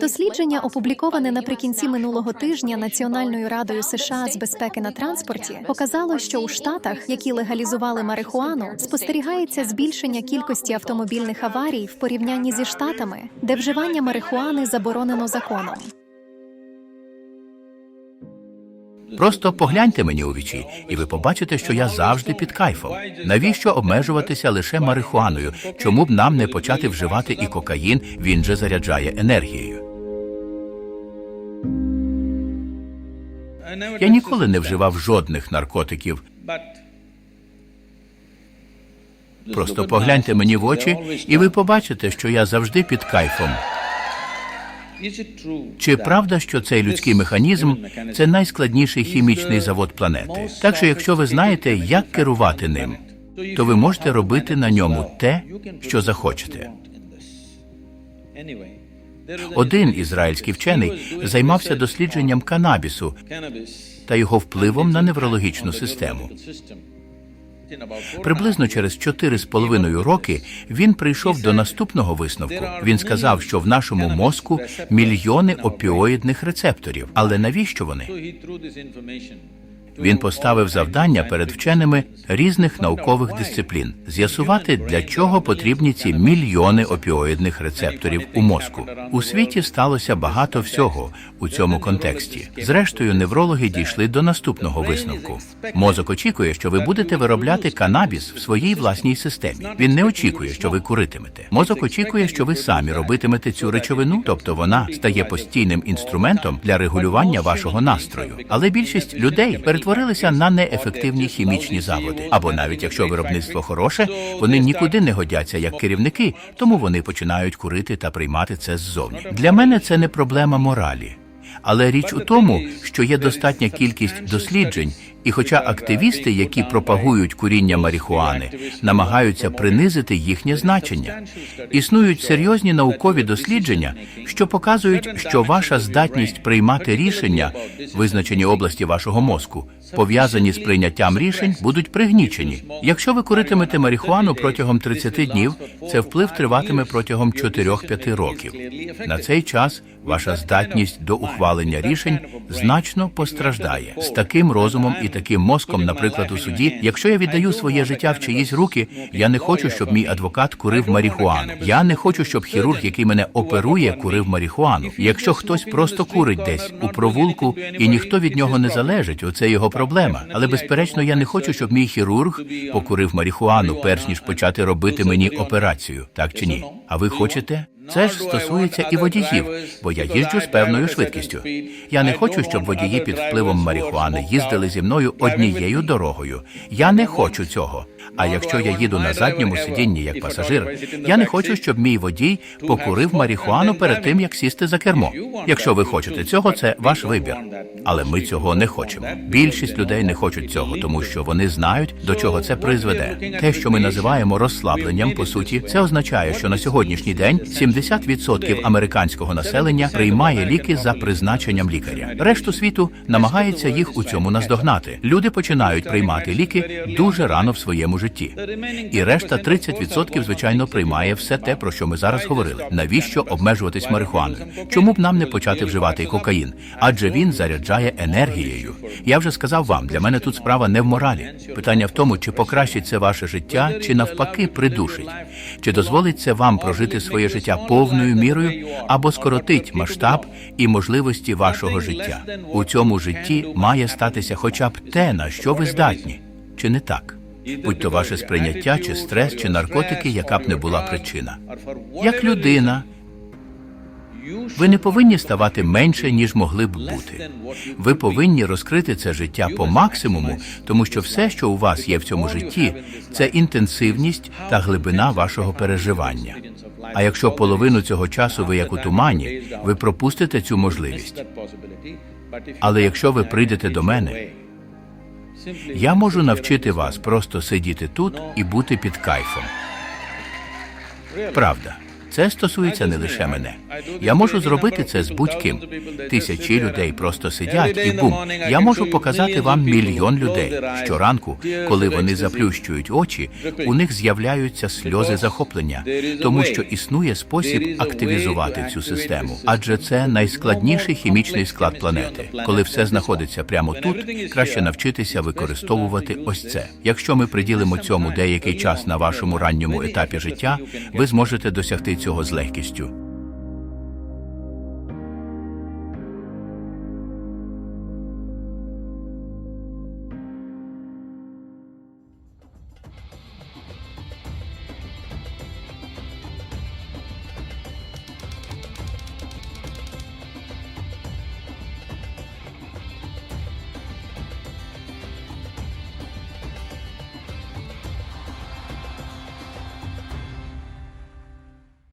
Дослідження, опубліковане наприкінці минулого тижня Національною радою США з безпеки на транспорті, показало, що у штатах, які легалізували марихуану, спостерігається збільшення кількості автомобільних аварій в порівнянні зі штатами, де вживання марихуани заборонено законом. Просто погляньте мені у вічі, і ви побачите, що я завжди під кайфом. Навіщо обмежуватися лише марихуаною? Чому б нам не почати вживати і кокаїн? Він же заряджає енергією. Я ніколи не вживав жодних наркотиків. Просто погляньте мені в очі, і ви побачите, що я завжди під кайфом. Чи правда, що цей людський механізм це найскладніший хімічний завод планети? Так що, якщо ви знаєте, як керувати ним, то ви можете робити на ньому те, що захочете. Один ізраїльський вчений займався дослідженням канабісу та його впливом на неврологічну систему. Приблизно через 4,5 роки він прийшов до наступного висновку. Він сказав, що в нашому мозку мільйони опіоїдних рецепторів. Але навіщо вони? Він поставив завдання перед вченими різних наукових дисциплін з'ясувати, для чого потрібні ці мільйони опіоїдних рецепторів у мозку. У світі сталося багато всього у цьому контексті. Зрештою, неврологи дійшли до наступного висновку. Мозок очікує, що ви будете виробляти канабіс в своїй власній системі. Він не очікує, що ви куритимете. Мозок очікує, що ви самі робитимете цю речовину, тобто вона стає постійним інструментом для регулювання вашого настрою. Але більшість людей перетворилися на неефективні хімічні заводи. Або навіть якщо виробництво хороше, вони нікуди не годяться як керівники, тому вони починають курити та приймати це ззовні. Для мене це не проблема моралі. Але річ у тому, що є достатня кількість досліджень, і хоча активісти, які пропагують куріння марихуани, намагаються принизити їхнє значення, існують серйозні наукові дослідження, що показують, що ваша здатність приймати рішення, визначені області вашого мозку, пов'язані з прийняттям рішень, будуть пригнічені. Якщо ви куритимете марихуану протягом 30 днів, це вплив триватиме протягом 4-5 років. На цей час ваша здатність до ухвалення рішень значно постраждає з таким розумом і таким мозком, наприклад, у суді. Якщо я віддаю своє життя в чиїсь руки, я не хочу, щоб мій адвокат курив марихуану. Я не хочу, щоб хірург, який мене оперує, курив марихуану. Якщо хтось просто курить десь у провулку і ніхто від нього не залежить, оце його проблема. Але безперечно, я не хочу, щоб мій хірург покурив марихуану, перш ніж почати робити мені операцію. Так чи ні? А ви хочете? Це ж стосується і водіїв, бо я їжджу з певною швидкістю. Я не хочу, щоб водії під впливом марихуани їздили зі мною однією дорогою. Я не хочу цього. А якщо я їду на задньому сидінні як пасажир, я не хочу, щоб мій водій покурив марихуану перед тим, як сісти за кермо. Якщо ви хочете цього, це ваш вибір. Але ми цього не хочемо. Більшість людей не хочуть цього, тому що вони знають, до чого це призведе. Те, що ми називаємо розслабленням, по суті, це означає, що на сьогоднішній день 70% американського населення приймає ліки за призначенням лікаря. Решту світу намагається їх у цьому наздогнати. Люди починають приймати ліки дуже рано в своєму житті. І решта 30% звичайно приймає все те, про що ми зараз говорили. Навіщо обмежуватись марихуаною? Чому б нам не почати вживати і кокаїн? Адже він заряджає енергією. Я вже сказав вам, для мене тут справа не в моралі. Питання в тому, чи покращить це ваше життя, чи навпаки придушить. Чи дозволить це вам прожити своє життя повною мірою або скоротить масштаб і можливості вашого життя? У цьому житті має статися хоча б те, на що ви здатні, чи не так? Будь то ваше сприйняття, чи стрес, чи наркотики, яка б не була причина. Як людина, ви не повинні ставати менше, ніж могли б бути. Ви повинні розкрити це життя по максимуму, тому що все, що у вас є в цьому житті, це інтенсивність та глибина вашого переживання. А якщо половину цього часу ви як у тумані, ви пропустите цю можливість. Але якщо ви прийдете до мене, я можу навчити вас просто сидіти тут і бути під кайфом. Правда, Це стосується не лише мене. Я можу зробити це з будь-ким. Тисячі людей просто сидять і бум. Я можу показати вам мільйон людей. Щоранку, коли вони заплющують очі, у них з'являються сльози захоплення, тому що існує спосіб активізувати цю систему. Адже це найскладніший хімічний склад планети. Коли все знаходиться прямо тут, краще навчитися використовувати ось це. Якщо ми приділимо цьому деякий час на вашому ранньому етапі життя, ви зможете досягти цього з легкістю.